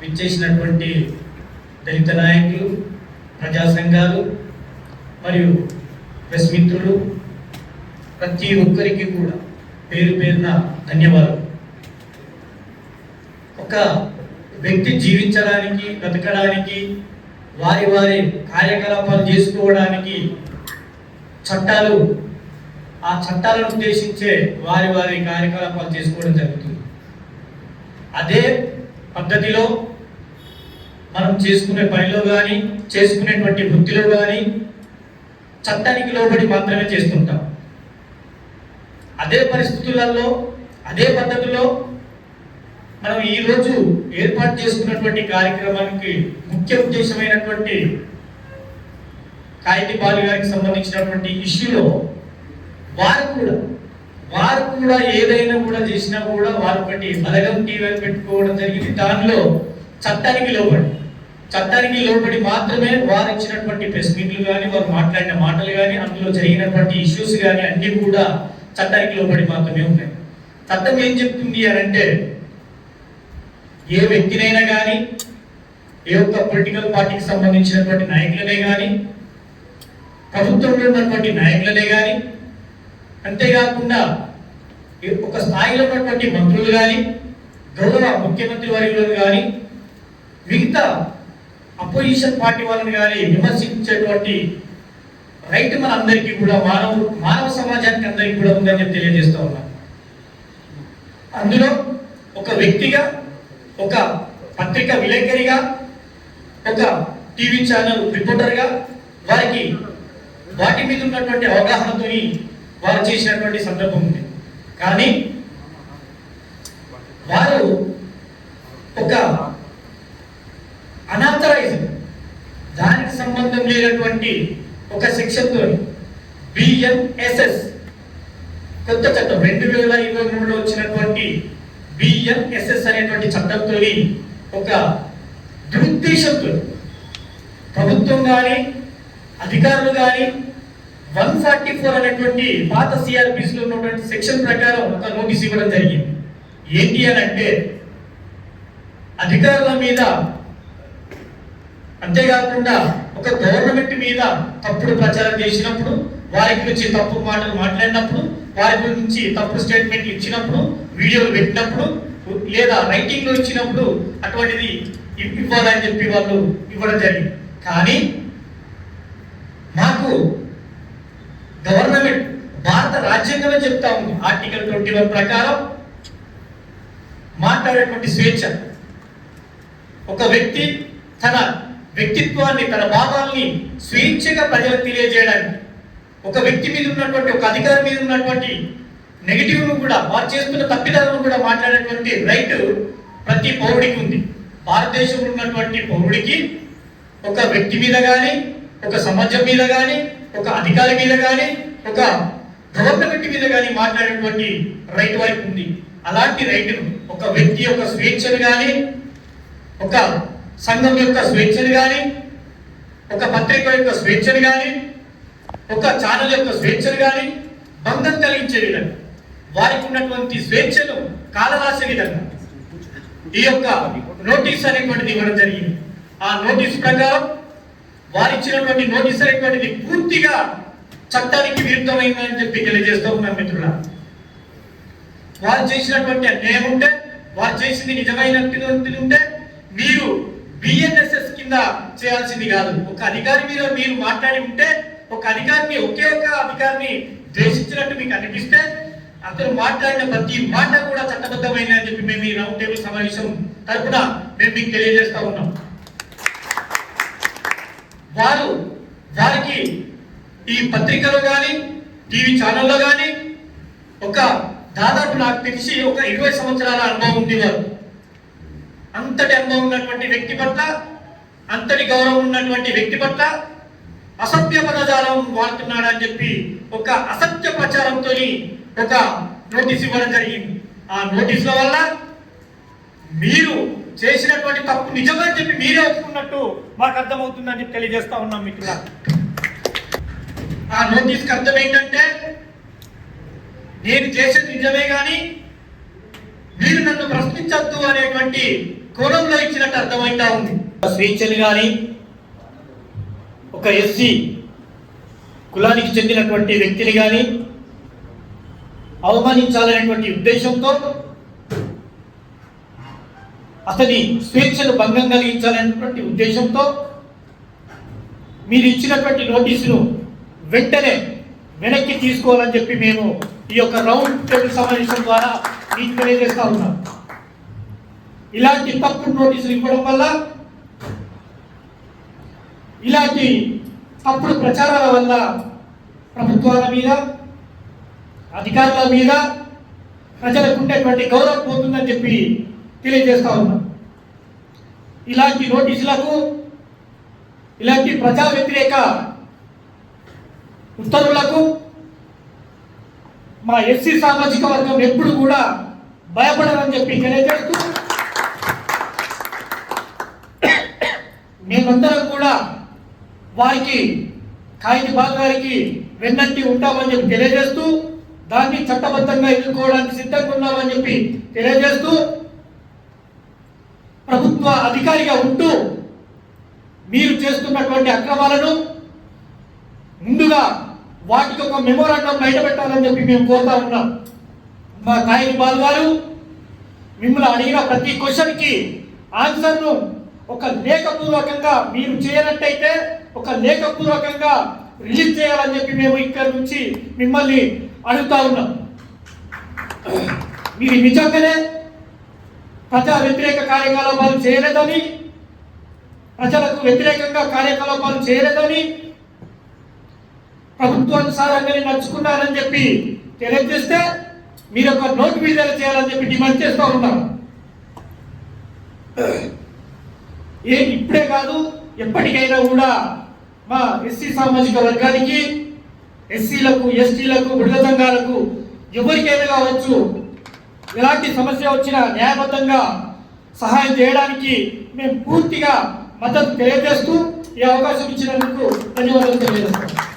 విచ్చేసినటువంటి దళిత నాయకులు ప్రజా సంఘాలు మరియు ప్రెస్ మిత్రులు ప్రతి ఒక్కరికి కూడా పేరు పేరున ధన్యవాదాలు. ఒక వ్యక్తి జీవించడానికి బ్రతకడానికి వారి వారి కార్యకలాపాలు చేసుకోవడానికి చట్టాలు ఆ చట్టాలను ఉద్దేశించే వారి వారి కార్యకలాపాలు చేసుకోవడం జరుగుతుంది. అదే పద్ధతిలో మనం చేసుకునే పనిలో కానీ చేసుకునేటువంటి వృత్తిలో కానీ చట్టానికి లోబడి మాత్రమే చేస్తుంటాం. అదే పరిస్థితులలో అదే పద్ధతిలో మనం ఈరోజు ఏర్పాటు చేసుకున్నటువంటి కార్యక్రమానికి ముఖ్య ఉద్దేశమైనటువంటి కాయితీ బాలు గారికి సంబంధించినటువంటి ఇష్యూలో వారు కూడా వారు కూడా ఏదైనా కూడా చేసినా కూడా వారు ఒకటి బలగం టీవీ పెట్టుకోవడం జరిగింది. దానిలో చట్టానికి లోబడి చట్టానికి లోబడి మాత్రమే వారు ఇచ్చినటువంటి ప్రెస్ మీట్లు కానీ వారు మాట్లాడిన మాటలు కానీ అందులో జరిగినటువంటి ఇష్యూస్ కానీ అన్ని కూడా చట్టానికి లోబడి మాత్రమే ఉన్నాయి. చట్టం ఏం చెప్తుంది అని అంటే ఏ వ్యక్తినైనా కానీ ఏ ఒక్క పొలిటికల్ పార్టీకి సంబంధించినటువంటి నాయకులనే కానీ ప్రభుత్వంలో ఉన్నటువంటి నాయకులనే కానీ అంతేకాకుండా ఒక స్థాయిలో ఉన్నటువంటి మంత్రులు కానీ గౌరవ ముఖ్యమంత్రి వర్యులను కానీ మిగతా అపోజిషన్ పార్టీ వాళ్ళని కానీ విమర్శించేటువంటి రైట్ మన అందరికీ కూడా మానవ మానవ సమాజానికి అందరికీ కూడా ఉందని చెప్పి తెలియజేస్తూ ఉన్నాను అందులో ఒక వ్యక్తిగా ఒక పత్రిక విలేకరిగా ఒక టీవీ ఛానల్ రిపోర్టర్గా వారికి వాటి మీద ఉన్నటువంటి అవగాహనతోని వారు చేసినటువంటి సందర్భం ఉంది. కానీ వారు ఒక అనాథరైజ్ దానికి సంబంధం లేనటువంటి ఒక సెక్షన్తో బిఎన్ఎస్ఎస్ కొత్త చట్టం రెండు వేల ఇరవై మూడులో వచ్చినటువంటి బిఎన్ఎస్ఎస్ అనేటువంటి చట్టంతో ఒక దురుద్దేశంతో ప్రభుత్వం కానీ అధికారులు కానీ వన్ ఫార్టీ ఫోర్ అనేటువంటి పాత సిఆర్పిస్లో ఉన్నటువంటి సెక్షన్ ప్రకారం ఒక నోటీస్ ఇవ్వడం జరిగింది. ఏంటి అని అంటే అధికారుల మీద అంతేకాకుండా ఒక గవర్నమెంట్ మీద తప్పుడు ప్రచారం చేసినప్పుడు వారి గురించి తప్పు మాటలు మాట్లాడినప్పుడు వారి గురించి తప్పుడు స్టేట్మెంట్లు ఇచ్చినప్పుడు వీడియోలు పెట్టినప్పుడు లేదా రైటింగ్లో ఇచ్చినప్పుడు అటువంటిది ఇవ్వాలని చెప్పి వాళ్ళు ఇవ్వడం జరిగింది. కానీ మాకు గవర్నమెంట్ భారత రాజ్యాంగమే చెప్తా ఉంది. ఆర్టికల్ ట్వంటీ వన్ ప్రకారం మాట్లాడేటువంటి స్వేచ్ఛ. ఒక వ్యక్తి తన వ్యక్తిత్వాన్ని తన భావాల్ని స్వేచ్ఛగా ప్రజలకు తెలియజేయడానికి ఒక వ్యక్తి మీద ఉన్నటువంటి ఒక అధికారి మీద ఉన్నటువంటి నెగిటివ్ను కూడా వారు చేస్తున్న తప్పిదాలను కూడా మాట్లాడేటువంటి రైట్ ప్రతి పౌరుడికి ఉంది. భారతదేశంలో ఉన్నటువంటి పౌరుడికి ఒక వ్యక్తి మీద కానీ ఒక సమాజం మీద కానీ ఒక అధికారి మీద కానీ ఒక గవర్నమెంట్ మీద కానీ మాట్లాడేటువంటి రైట్ వైపు ఉంది. అలాంటి రైతును ఒక వ్యక్తి యొక్క స్వేచ్ఛను కానీ ఒక సంఘం యొక్క స్వేచ్ఛను కానీ ఒక పత్రిక యొక్క స్వేచ్ఛను కానీ ఒక ఛానల్ యొక్క స్వేచ్ఛను కానీ భంగం కలిగించే విధంగా వారికి ఉన్నటువంటి స్వేచ్ఛను కాలరాసే విధంగా ఈ యొక్క నోటీస్ అనేటువంటిది ఇవ్వడం జరిగింది. ఆ నోటీస్ ప్రకారం వారు ఇచ్చినటువంటి నోటీస్ అనేటువంటిది పూర్తిగా చట్టానికి విరుద్ధమైందని చెప్పి తెలియజేస్తూ ఉన్నాం మిత్రుల వారు చేసినటువంటి అన్యాయం ఉంటే వారు చేసింది నిజమైనటువంటి ఉంటే మీరు బిఎన్ఎస్ఎస్ కింద చేయాల్సింది కాదు. ఒక అధికారి మీద మీరు మాట్లాడి ఉంటే ఒక అధికారిని ఒకే ఒక అధికారిని ద్వేషించినట్టు మీకు అనిపిస్తే అతను మాట్లాడిన ప్రతి మాట కూడా చట్టబద్ధమైన అని చెప్పి మేము ఈ రౌండ్ టేబుల్ సమావేశం తరపున మేము మీకు తెలియజేస్తా ఉన్నాం. వారు వారికి ఈ పత్రికలో కానీ టీవీ ఛానల్లో కానీ ఒక దాదాపు నాకు తెలిసి ఒక ఇరవై సంవత్సరాల అనుభవం ఉంది వారు అంతటి అనుభవం ఉన్నటువంటి వ్యక్తి పట్ల అంతటి గౌరవం ఉన్నటువంటి వ్యక్తి పట్ల అసత్య పదజాలం వాడుతున్నాడని చెప్పి ఒక అసత్య ప్రచారంతో ఒక నోటీస్ ఇవ్వడం జరిగింది. ఆ నోటీసుల వల్ల మీరు చేసినటువంటి తప్పు నిజమని చెప్పి మీరే ఒప్పుకున్నట్టు మాకు అర్థమవుతుందని చెప్పి తెలియజేస్తా ఉన్నాం మిత్రుల ఆ నోటీస్కి అర్థం ఏంటంటే నేను చేసేది నిజమే కానీ మీరు నన్ను ప్రశ్నించద్దు అనేటువంటి కోణంలో ఇచ్చినట్టు అర్థమైతా ఉంది. స్వేచ్ఛని కానీ ఒక ఎస్సీ కులానికి చెందినటువంటి వ్యక్తిని కానీ అవమానించాలనేటువంటి ఉద్దేశంతో అతని స్వేచ్ఛను భంగం కలిగించాలనేటువంటి ఉద్దేశంతో మీరు ఇచ్చినటువంటి నోటీసును వెంటనే వెనక్కి తీసుకోవాలని చెప్పి మేము ఈ యొక్క రౌండ్ టేబుల్ సమావేశం ద్వారా మీకు తెలియజేస్తా ఉన్నాం. ఇలాంటి తప్పుడు నోటీసులు ఇవ్వడం వల్ల ఇలాంటి తప్పుడు ప్రచారాల వల్ల ప్రభుత్వాల మీద అధికారుల మీద ప్రజలకు ఉండేటువంటి గౌరవం పోతుందని చెప్పి తెలియజేస్తా ఉన్నాం. ఇలాంటి నోటీసులకు ఇలాంటి ప్రజా వ్యతిరేక ఉత్తర్వులకు మా ఎస్సీ సామాజిక వర్గం ఎప్పుడు కూడా భయపడరని చెప్పి తెలియజేస్తూ మేమందరం కూడా వారికి కాయిది బాగ్ వారికి వెన్నట్టి ఉంటామని చెప్పి తెలియజేస్తూ దాన్ని చట్టబద్ధంగా ఎదుర్కోవడానికి సిద్ధంగా ఉన్నామని చెప్పి తెలియజేస్తూ ప్రభుత్వ అధికారిగా ఉంటూ మీరు చేస్తున్నటువంటి అక్రమాలను ముందుగా వాటికి ఒక మెమోరాండం బయట పెట్టాలని చెప్పి మేము కోరుతా ఉన్నాం. మా కాయని బాల్ గారు మిమ్మల్ని అడిగిన ప్రతి క్వశ్చన్కి ఆన్సర్ను ఒక లేఖపూర్వకంగా మీరు చేయనట్టయితే ఒక లేఖపూర్వకంగా రిలీజ్ చేయాలని చెప్పి మేము ఇక్కడ నుంచి మిమ్మల్ని అడుగుతా ఉన్నాం. మీరు నిజంగానే ప్రజా వ్యతిరేక కార్యకలాపాలు చేయలేదని ప్రజలకు వ్యతిరేకంగా కార్యకలాపాలు చేయలేదని ప్రభుత్వానుసారంగానే నడుచుకున్నారని చెప్పి తెలియజేస్తే మీరు ఒక నోటు విడుదల చేయాలని చెప్పి డిమాండ్ చేస్తూ ఉన్నారు ఏ ఇప్పుడే కాదు ఎప్పటికైనా కూడా మా ఎస్సీ సామాజిక వర్గానికి ఎస్సీలకు ఎస్టీలకు విడుదల సంఘాలకు ఎవరికైనా కావచ్చు ఎలాంటి సమస్య వచ్చినా న్యాయబద్ధంగా సహాయం చేయడానికి మేము పూర్తిగా మద్దతు తెలియజేస్తూ ఈ అవకాశం ఇచ్చినందుకు ధన్యవాదాలు తెలియజేస్తాం